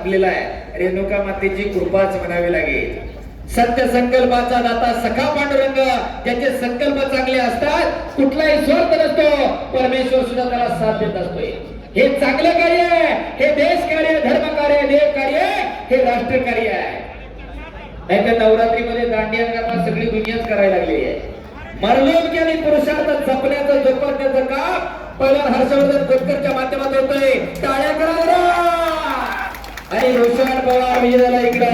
थांबलेला आहे. रेणुका मातेची कृपाच म्हणावी लागेल. सत्य संकल्पाचा दाता सखा पांडुरंग ज्याचे संकल्प चांगले असतात कुठलाही स्वार्थ नसतो. परमेश्वर सुद्धा त्याला साथ देत असतोय. हे चांगलं कार्य आहे. हे देश कार्य धर्म कार्य देव कार्य हे राष्ट्र कार्य आहे. नाही तर नवरात्रीमध्ये दांडिया करता सगळी दुनियाच करायला लागली आहे. मरलोक आणि पुरुषार्थ जपण्याचं जोपासण्याचं काम पहिला हर्षवर्धन खोतकरच्या माध्यमात होतंय. टाळ्या करा बरं. आणि रोशन पवार विजय झाला इकडं.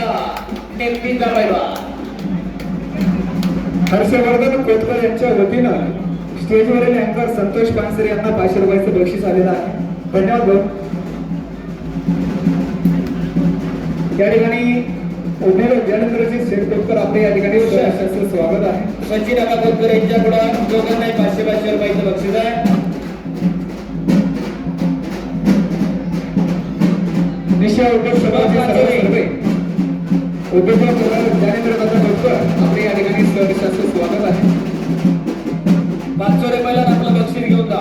नेमकीचा पहिला हर्षवर्धन कोतकर यांच्या वतीनं स्टेजवरील अँकर संतोष पानसरे यांना पाचशे रुपयाचं बक्षीस आलेलं आहे. धन्यवाद भाऊ. या ठिकाणी उमेदवार ज्ञानेंद्रजी शेठ कोतकर आपले या ठिकाणी स्वागत आहे. सचिन आबा खोतकर यांच्याकडं दोघांनाही पाचशे पाचशे रुपयाचं बक्षीस आहे. निशा उद्योग सभाचे सर्व उद्योजक ज्ञानेंद्र दादा आपले या ठिकाणी सहर्षाचं स्वागत आहे पाचशे रुपयाला आपलं बक्षीस घेऊन जा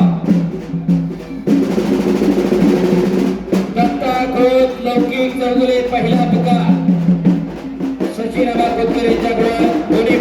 दत्ता खोत लौकिक चौगुले पहिला पुकार सचिन आबा खोतकर यांच्याकडून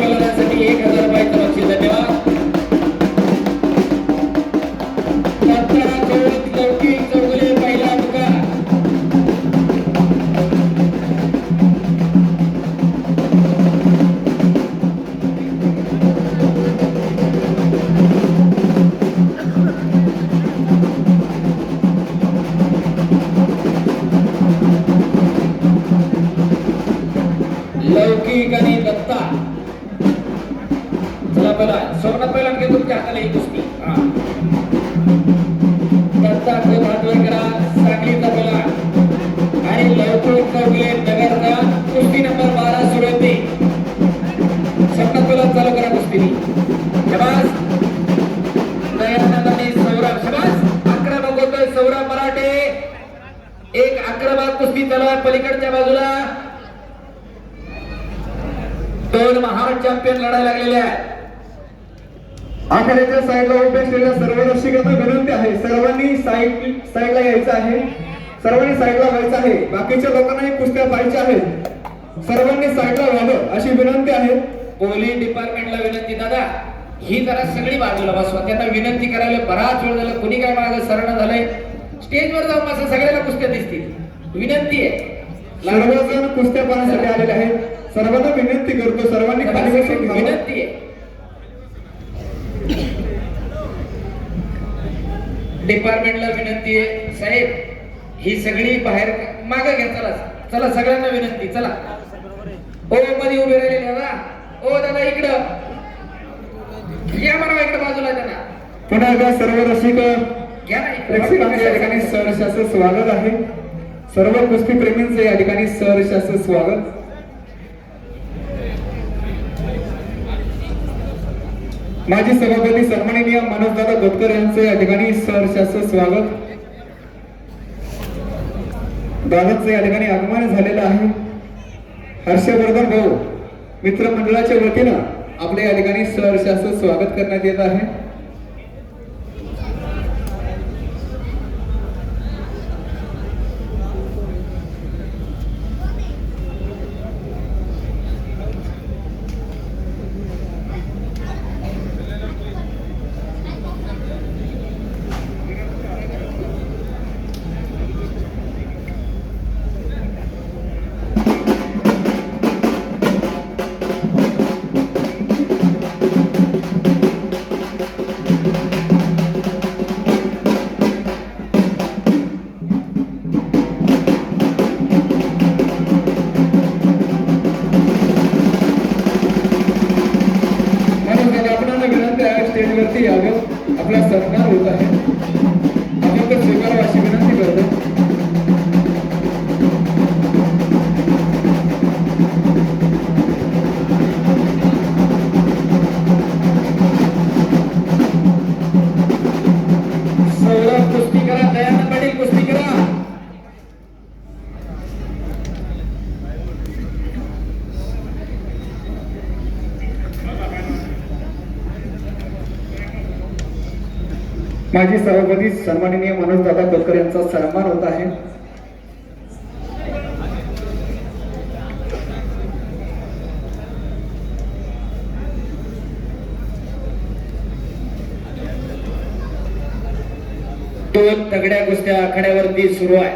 आखाड्याच्या साईडला उभे असलेल्या सर्व रसिकांना विनंती आहे. सर्वांनी साईड साईडला यायचं आहे. सर्वांनी साईडला व्हायचं आहे. बाकीच्या लोकांनाही कुस्त्या पाहायच्या आहेत. सर्वांनी साईडला व्हावं अशी विनंती आहे. पोलीस डिपार्टमेंटला विनंती दादा ही जरा सगळी बाजूला बसवा. त्यांना विनंती करायला बराच वेळ झाला. कुणी काय मागे सरण झालंय? स्टेजवर जाऊन असं सगळ्याला कुस्त्या दिसतील. विनंती आहे. सर्वजण कुस्त्या पाहण्यासाठी आलेले आहेत. सर्वांना विनंती करतो. सर्वांनी. विनंती आहे. डिपार्टमेंटला विनंती आहे. साहेब ही सगळी बाहेर मागे घ्या चला. चला सगळ्यांना विनंती चला. ओ मध्ये उभे राहिलेले दादा ओ दादा इकडं. या इकडं बाजूला त्यांना. पुन्हा एकदा सर्व रसिक या ठिकाणी स्वागत आहे. सर्व कुस्ती प्रेमींचं या ठिकाणी सहर्षाचं स्वागत. माजी सभापती सन्माननीय मनोजदादा गोतकर यांचं या ठिकाणी सरशास्त्र स्वागत. दादाचं या ठिकाणी आगमन झालेलं आहे. हर्षवर्धन भाऊ मित्रमंडळाच्या वतीनं आपल्या या ठिकाणी सरशास्त्र स्वागत करण्यात येत आहे. माजी सभापती सन्माननीय मनोज दादा कोलकर यांचा सन्मान होत आहे. दोन तगड्या कुस्त्या आखाड्यावरती सुरू आहे.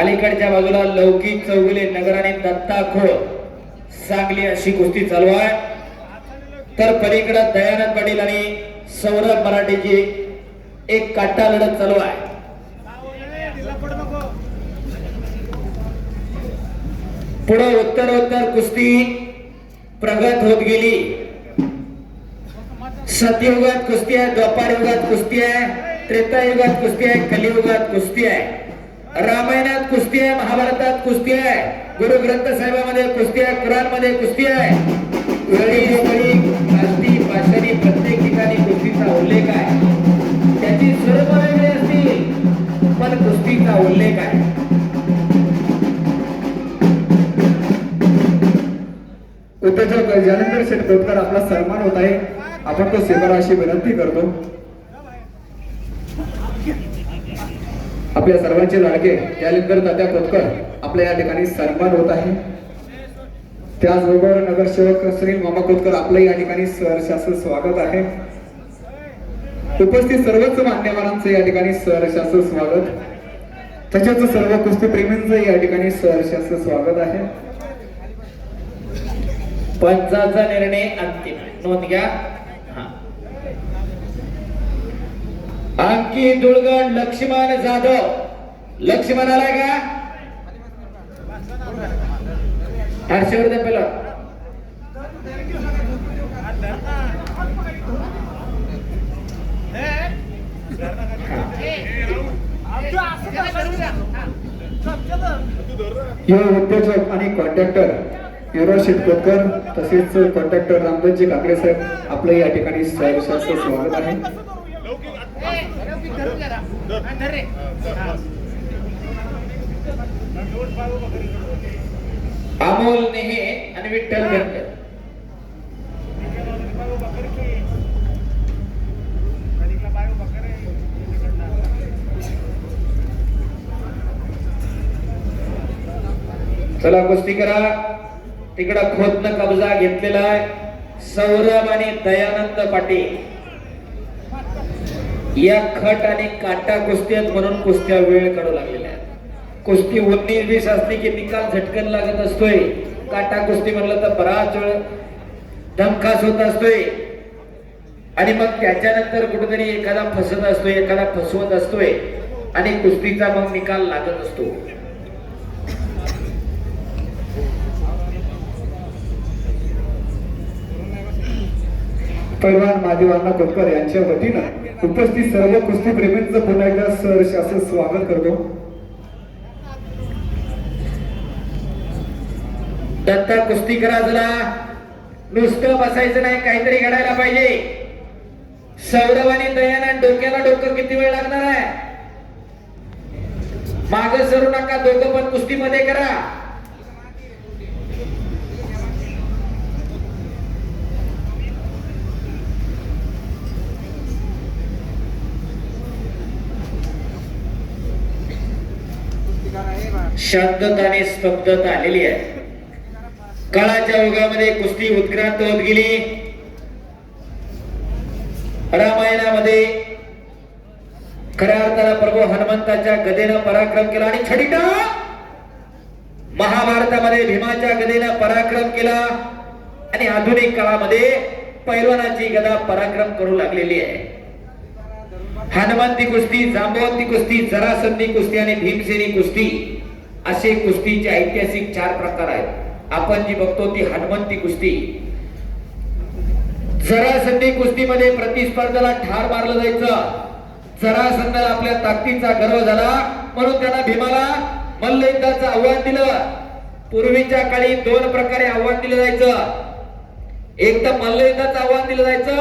अलीकडच्या बाजूला लौकिक चौगुले नगर आणि दत्ता खोळ सांगली अशी कुस्ती चालू आहे. तर पलीकडे दयानंद पाटील आणि सौरभ मराठेची एक काटा लढत चालू आहे. पुढे उत्तर उत्तर कुस्ती प्रगत होत गेली. सतयुगात कुस्ती आहे द्वापार युगात कुस्ती आहे त्रेतायुगात कुस्ती आहे कलियुगात कुस्ती आहे. रामायणात कुस्ती आहे महाभारतात कुस्ती आहे गुरु ग्रंथ साहेबामध्ये कुस्ती आहे कुराणमध्ये कुस्ती आहे. वेळी वेळी काष्टी प्रत्येक ठिकाणी कुस्तीचा उल्लेख आहे. त्याची स्वरूप वेगळी असतील पण कुस्तीचा उल्लेख आहे. उद्योजक जालंधर शेठ आपला सन्मान होत आहे आपण तो स्वीकारा अशी विनंती करतो. आपल्या सर्वांचे लाडके त्यानंतर तात्या कोतकर आपल्या या ठिकाणी सन्मान होत आहे. त्याचबरोबर नगरसेवक श्री मामा कोतकर आपलं या ठिकाणी सहर्षाचं स्वागत आहे. उपस्थित सर्वच मान्यवरांचं या ठिकाणी सहर्षाचं स्वागत. तसेच सर्व कुस्ती प्रेमींचं या ठिकाणी सहर्षाचं स्वागत आहे. पंचाचा निर्णय अंतिम. नोंद घ्या. हा. अंकी दुळगण लक्ष्मण जाधव. लक्ष्मण आलाय का हर्षवर्धन पहिला. युवा उद्योजक आणि कॉन्ट्रॅक्टर युवराज शेटकोतकर तसेच कॉन्ट्रॅक्टर रामदासजी काकडे साहेब आपलं या ठिकाणी स्वागत आहे. अमोल नेहे आणि विठ्ठल गणकर चला कुस्ती करा. तिकडं खोदनं कब्जा घेतलेला आहे सौरभ आणि दयानंद पाटील. या खट आणि काटा कुस्ती म्हणून कुस्त्या वेळ काढू लागलेल्या कुस्ती उन्नीस वीस असली की निकाल झटकन लागत असतोय. काटा कुस्ती म्हणलं तर बराच वेळ दमखास होत असतोय. आणि मग त्याच्यानंतर कुठेतरी एखादा फसत असतोय एखादा फसवत असतोय. आणि कुस्तीचा मग निकाल लागत असतो. पैलवान महादेवांना कोतकर यांच्या वतीनं उपस्थित सर्व कुस्ती प्रेमींचं पुन्हा एकदा सर शासन स्वागत करतो. दत्ता कुस्ती करा जरा. नुसतं बसायचं नाही काहीतरी घडायला पाहिजे. सौरव आणि दयानंद डोक्याला डोकं किती वेळ लागणार आहे? माग सरू नका दोघं पण कुस्तीमध्ये करा. शांतता आणि स्तब्धता आलेली आहे. काळाच्या युगामध्ये कुस्ती उत्क्रांत होत गेली. रामायणामध्ये खऱ्या अर्थाला प्रभू हनुमंताच्या गदेनं पराक्रम केला आणि छडिटा महाभारतामध्ये भीमाच्या गदेनं पराक्रम केला. आणि आधुनिक काळामध्ये पैलवानाची गदा पराक्रम करू लागलेली आहे. हनुमंती कुस्ती जांबवंती कुस्ती जरासंधी कुस्ती आणि भीमसेनी कुस्ती असे कुस्तीचे ऐतिहासिक चार प्रकार आहेत. आपण जी बघतो ती हनुमंती कुस्ती. जरासंधी कुस्तीमध्ये प्रतिस्पर्धाला ठार मारलं जायचं. जरासंधाला आपल्या ताकदीचा गर्व झाला. म्हणून त्यांना भीमाला मल्लयुद्धाचं आव्हान दिलं. पूर्वीच्या काळी दोन प्रकारे आव्हान दिलं जायचं. एक तर मल्लयुद्धाचं आव्हान दिलं जायचं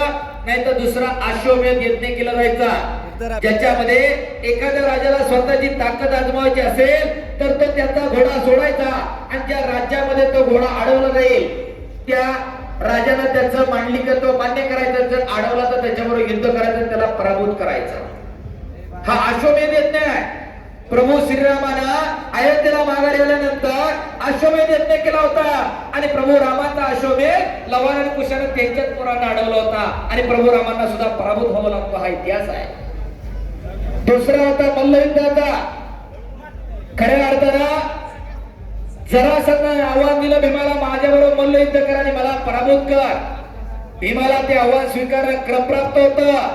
नाही तर दुसरा अश्वमेध यज्ञ केला जायचा. ज्याच्यामध्ये एखाद्या राजाला स्वतःची ताकद आजमावायची असेल तर तो त्याचा घोडा सोडायचा आणि ज्या राज्यामध्ये तो घोडा अडवला जाईल त्या राजाला त्याचं मांडलिकत्व मान्य करायचं जर अडवला तर त्याच्याबरोबर युद्ध करायचं त्याला पराभूत करायचं. हा अश्वमेध यज्ञ आहे प्रभू श्रीरामानं अयोध्येला माघारी आल्यानंतर अश्वमेध यज्ञ केला होता आणि प्रभू रामाचा अश्वमेध लवान आणि कुशाने त्यांच्याच पुराने अडवला होता. आणि प्रभू रामांना सुद्धा पराभूत व्हावं लागतो हा इतिहास आहे. दुसरा होता मल्लयुद्धाचा खऱ्या अर्थानं जरासंना आव्हान दिलं भीमाला माझ्याबरोबर मल्लयुद्ध कर आणि मला पराभूत कर. भीमाला ते आव्हान स्वीकारणं क्रमप्राप्त होतं.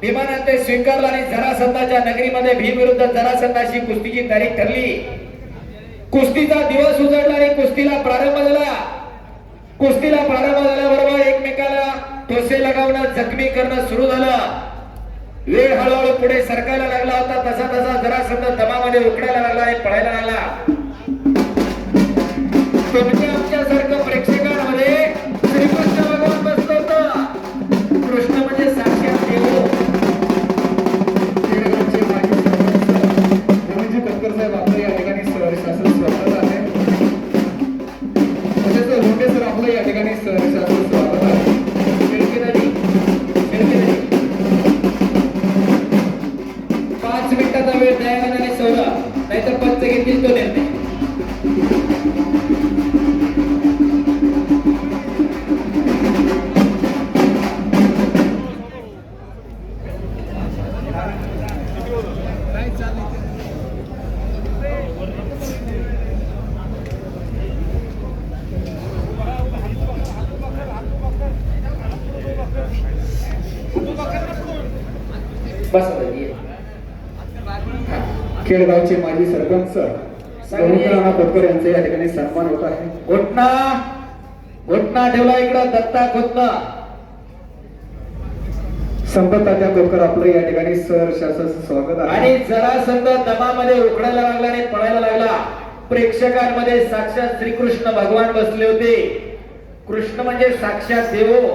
भीमानं ते स्वीकारलं आणि जरासंधाच्या नगरीमध्ये भीम विरुद्ध जरासंधाशी कुस्तीची तारीख ठरली. कुस्तीचा दिवस उजळला आणि कुस्तीला प्रारंभ झाला. कुस्तीला प्रारंभ झाल्याबरोबर एकमेकाला ठोसे लगावणं जखमी करणं सुरू झालं. वेळ हळूहळू पुढे सरकायला लागला होता. तसा तसा जरा जरासंध दमामध्ये उकडायला लागला आणि पळायला लागला. तुमच्या आमच्यासारखं प्रेक्षक रवींद्र नाना यांचे या ठिकाणी सन्मान होत आहे. घोटना घोटना ठेवला इकडं दत्ता घोटना संपत तात्या कोटकर आपलं या ठिकाणी सर शासन स्वागत आहे. आणि जरासंध दमामध्ये उकडायला लागला आणि पळायला लागला. प्रेक्षकांमध्ये साक्षात श्रीकृष्ण भगवान बसले होते. कृष्ण म्हणजे साक्षात देव.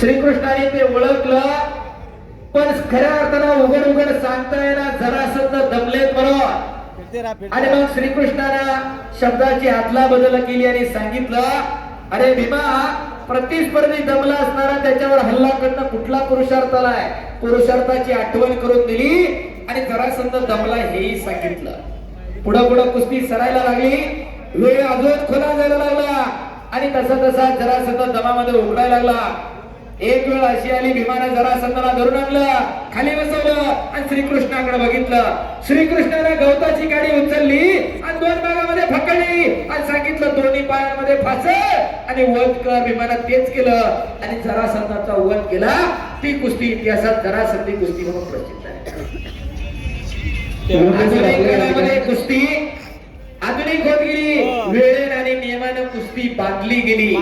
श्रीकृष्णाने ते ओळखलं पण खऱ्या अर्थानं उघड उघड सांगता येणार जरासंध दमलेत बरोबर आणि मग श्रीकृष्णानं शब्दाची हातला बदल केली आणि सांगितलं अरे भीमा प्रतिस्पर्धी दमला असणारा त्याच्यावर हल्ला करणं कुठला पुरुषार्थ आलाय पुरुषार्थाची आठवण करून दिली आणि जरासंध दमला हेही सांगितलं. पुढं पुढं कुस्ती सरायला लागली. वेळ अजून खुला जायला लागला. आणि तसा तसा जरासंध दमामध्ये उघडायला लागला. एक वेळ अशी आली भीमानं जरासंधाला धरून आणलं खाली बसवलं आणि श्रीकृष्णाकडे बघितलं. श्रीकृष्णाने गवताची गाडी उचलली आणि दोन भागामध्ये फकडली आणि सांगितलं दोन्ही पायांमध्ये फास आणि वध कर भीमानं तेच केलं. आणि जरासंधाचा वध केला. ती कुस्ती इतिहासात जरासंधी कुस्ती म्हणून प्रसिद्ध आहे. कुस्ती आधुनिक होत गेली. वेळेने आणि नियमानं कुस्ती बांधली गेली.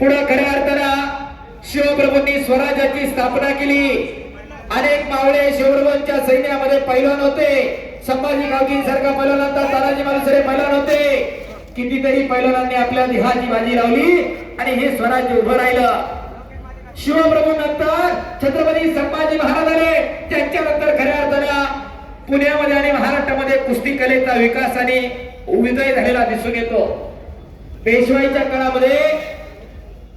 पुढे खऱ्या अर्थानं शिवप्रभूंनी स्वराज्याची स्थापना केली. अनेक मावळे शिवप्रभूंच्या सैन्यामध्ये पैलवान होते. संभाजी गावजी सारखा पैलवान होता तानाजी मालुसरे पैलवान होते. कितीतरी पैलवानांनी आपल्या देहाची बाजी लावली आणि हे स्वराज्य उभं राहिलं. शिवप्रभू नंतर छत्रपती संभाजी महाराज आले. त्यांच्यानंतर खऱ्या अर्थानं पुण्यामध्ये आणि महाराष्ट्रामध्ये कुस्ती कलेचा विकास आणि उदय झालेला दिसून येतो. पेशवाईच्या काळामध्ये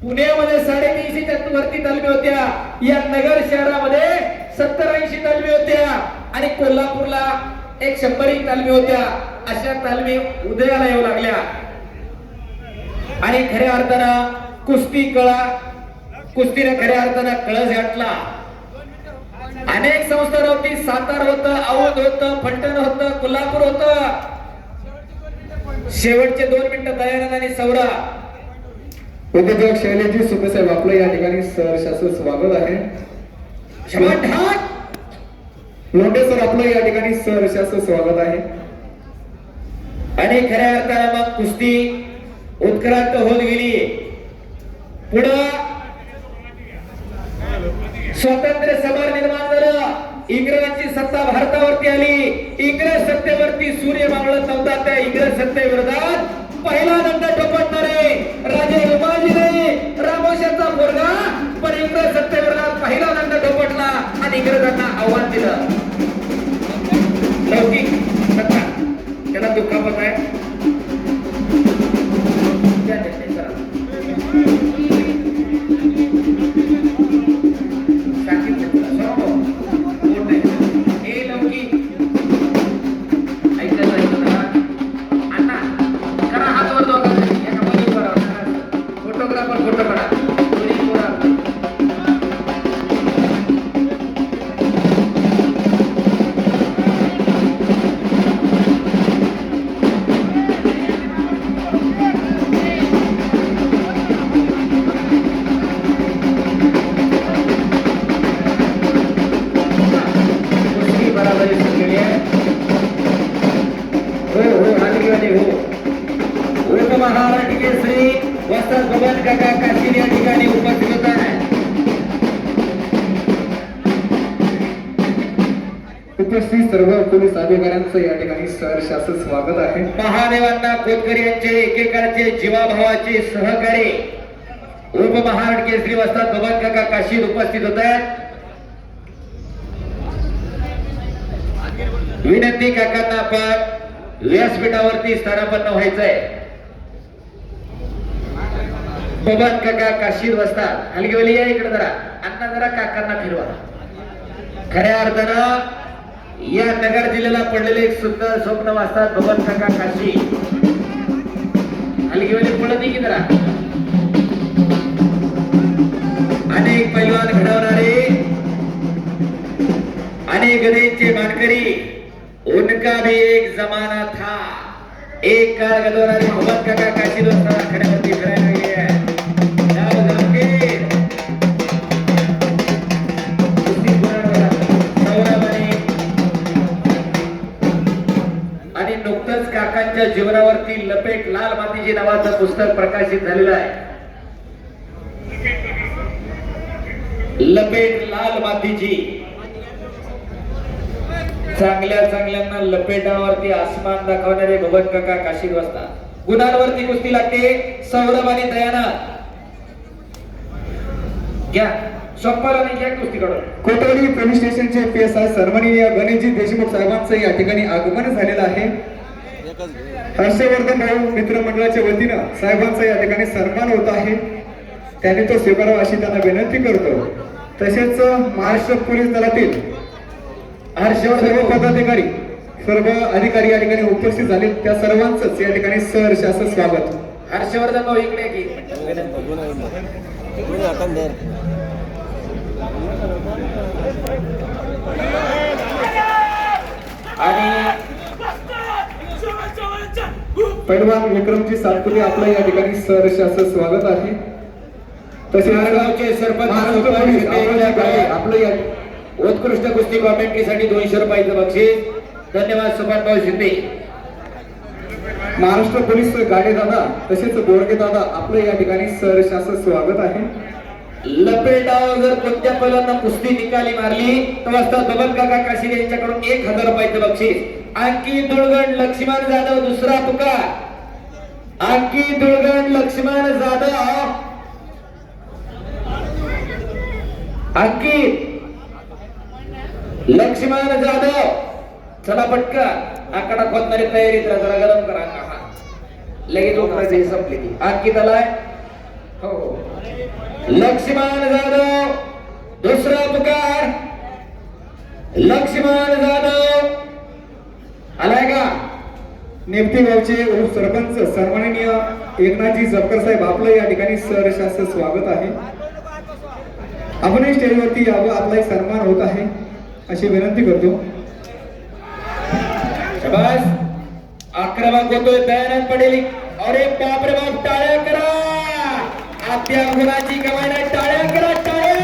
पुण्यामध्ये साडेतीनशे वरती तालमी होत्या. या नगर शहरामध्ये सत्तर ऐंशी तालमी होत्या. आणि कोल्हापूरला एक शंभर एक तालमी होत्या. अशा तालमी उदयाला येऊ लागल्या. आणि खऱ्या अर्थानं कुस्ती कळा कुस्तीने खऱ्या अर्थानं कळस घातला अनेक संस्था होती सातार होत औध होत फलटण होत कोल्हापूर होत. शेवटचे दोन मिनिटं दयानंद आणि सौरा उद्योजक शैलेजी सुपे साहेब आपलं या ठिकाणी सर शासन स्वागत आहे. लोंढे सर आपलं या ठिकाणी सर शासन स्वागत आहे. आणि खऱ्या अर्थानं मग कुस्ती उत्क्रांत होत गेली. पुढं स्वातंत्र्य समर निर्माण झालं. इंग्रजांची सत्ता भारतावरती आली. इंग्रज सत्तेवरती सूर्य मावळत नव्हता त्या इंग्रज सत्तेविरोधात. पहिला दंड टोपटणारे राजे उमाजीने रामोशाचा पोरगा पण इंग्रज सत्तेवरला पहिला दंड टोपटला आणि इंग्रजांना आव्हान दिलं. लौकिक सत्ता. त्याला दुखापत आहे. पोलीस या ठिकाणी सहर्ष असं स्वागत आहे. महादेवांना खोतकर यांचे एकेकाळचे जीवाभावाचे सहकारी. उपमहाराण केसरी वस्तात बबन काका काशीर उपस्थित होत आहेत. विनंती काकांना आपण व्यासपीठावरती स्थानापन्न व्हायचंय. बबन काका काशीर वस्तात हलगीवली या इकडे जरा. अण्णा जरा काकांना फिरवा. खऱ्या अर्थानं या नगर जिल्ह्याला पडलेले एक सुंदर स्वप्न वाचतात बबन काका काशी. हलगीवली पळत की जरा. अनेक पैलवान घडवणारे अनेक गणेशचे मानकरी उनका भी एक जमाना था. एक काळ घडवणारे मोहम्मद काका काशी दोस्ताना खड्यावरती फिरायला माणसाच्या जीवनावरती लपेट लाल मातीजी नावाचं पुस्तक प्रकाशित झालेलं आहे. लपेट लाल मातीजी चांगल्या चांगल्यांना लपेटावरती आसमान दाखवणारे बबन काका काशीद वाजता गुणांवरती कुस्ती लागते सौरभ आणि दयाना घ्या सोप्पाला नाही घ्या कुस्ती काढून पोलीस स्टेशनचे पी एस आय सर्वनीय गणेशजी देशमुख साहेबांचं या ठिकाणी आगमन झालेलं आहे. हर्षवर्धन भाऊ मित्रमंडळाच्या वतीनं साहेबांचा या ठिकाणी सन्मान होत आहे. त्यांनी तो स्वीकारावा अशी त्यांना विनंती करतो. तसेच महाराष्ट्र पोलीस दलातील सर्व पदाधिकारी सर्व अधिकारी या ठिकाणी उपस्थित झाले त्या सर्वांचंच या ठिकाणी सहर्ष असं स्वागत. हर्षवर्धन भाऊ इकडे की आणि पैलवान विक्रमजी सातपुते आपलं या ठिकाणी सहर्ष असं स्वागत आहे. तसेच नारगावचे सरपंच महाराष्ट्र पोलीस आपलं आपलं या उत्कृष्ट कुस्ती कॉमेंट्रीसाठी दोनशे रुपयाचं बक्षीस. धन्यवाद शिंदे. महाराष्ट्र पोलीस गाडे दादा तसेच बोरगे दादा आपलं या ठिकाणी सहर्ष असं स्वागत आहे. लपेटावर जर कोणत्या पैलवांना कुस्ती निकाली मारली तर वाजता बबन काका काशीर यांच्याकडून एक हजार रुपयाचं बक्षीस. आणखी दुळगण लक्ष्मण जाधव दुसरा पुकार. आणखी दुळगण लक्ष्मण जाधव. अंकित लक्ष्मण जाधव. चला पटका आकडा खोदणारी तयारीत करा जरा गरम करा. हा लगेच उकरायची संपली ती. अंकित आलाय हो, हो. लक्ष्मण जाधव दुसरा पुकार. लक्ष्मण जाधव. आलाय का? नेमती गावचे उप सरपंच सन्माननीय एकनाथजी जपकर साहेब आपलं या ठिकाणी सरशास्त्र स्वागत आहे. आपणही स्टेजवरती यावं आपलाही सन्मान होत आहे. अशी विनंती करतो. शाबास. आक्रमक होतोय दयानंद पडेल अरे बाप रे बाप टाळ्या करा. आपल्या गुणाची कमाईला टाळ्या करा टाळ्या.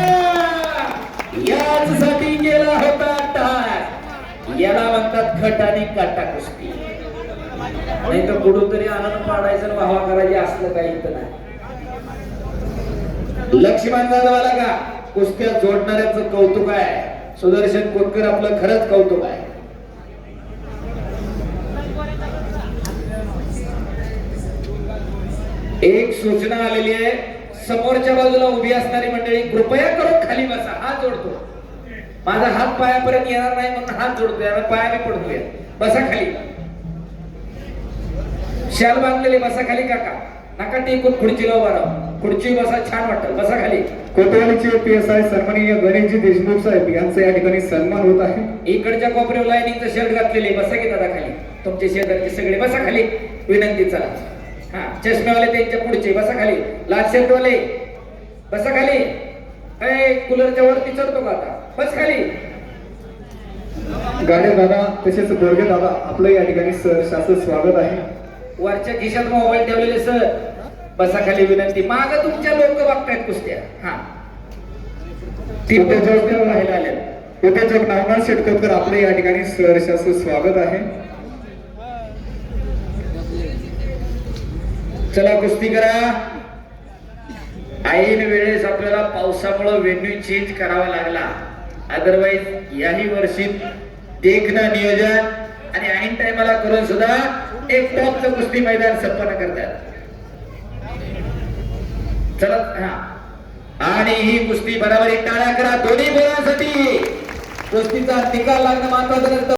याच साठी गेला होता टाळ. याला म्हणतात घट आणि काटा कुस्ती. नाही तर कुठून तरी आनंद पाडायचं आणि वाहवा करायचे असलं काही इथं नाही. लक्ष्मण जाधवाला का? कुस्त्या जोडणाऱ्याचं कौतुक आहे. सुदर्शन कोतकर आपलं खरंच कौतुक आहे. एक सूचना आलेली आहे. समोरच्या बाजूला उभी असणारी मंडळी कृपया करून खाली बसा. हा जोडतो. माझा हात पायापर्यंत येणार नाही म्हणून हात जोडतोय. आणि पायाने पडतोय. बसा खाली. शाल बांधलेली बसा खाली काका. नका टेकून खुर्चीला उभा राहा. खुर्ची बसा छान वाटत. बसा खाली. कोतवालीचे पी एस आय सन्माननीय गणेशजी देशमुख साहेब यांचा या ठिकाणी सन्मान होत आहे. इकडच्या कोपऱ्यावर लाईनिंगचं शर्ट घातलेले. बसा की दादा खाली. तुमचे शेजारचे सगळे बसा खाली. विनंती चला. हा चष्म्यावाले त्यांच्या पुढचे. बसा खाली. लाल शर्टवाले. बसा खाली. ए कूलरच्या वरती चढतो का आता? बस खाली. गाडे दादा तसेच बोरगे दादा आपलं या ठिकाणी सहर्ष असं स्वागत आहे. वरच्या खिशात मोबाईल ठेवलेले सर. बसा खाली विनंती. माग तुमच्या लोक बघतायत कुस्त्या. हा. नावनाथ शेटकोतकर आपलं या ठिकाणी असं स्वागत आहे. चला कुस्ती करा. ऐन वेळेस आपल्याला पावसामुळं व्हेन्यू चेंज करावा लागला. अदरवाईज याही वर्षी देखणं नियोजन आणि ऐन टायमाला करून सुद्धा एक टॉपचं कुस्ती मैदान संपन्न करतात. चला हा. आणि ही कुस्ती बराबर टाळ्या करा. दोन्ही बोलांसाठी कुस्तीचा निकाल लागणं महत्वाचं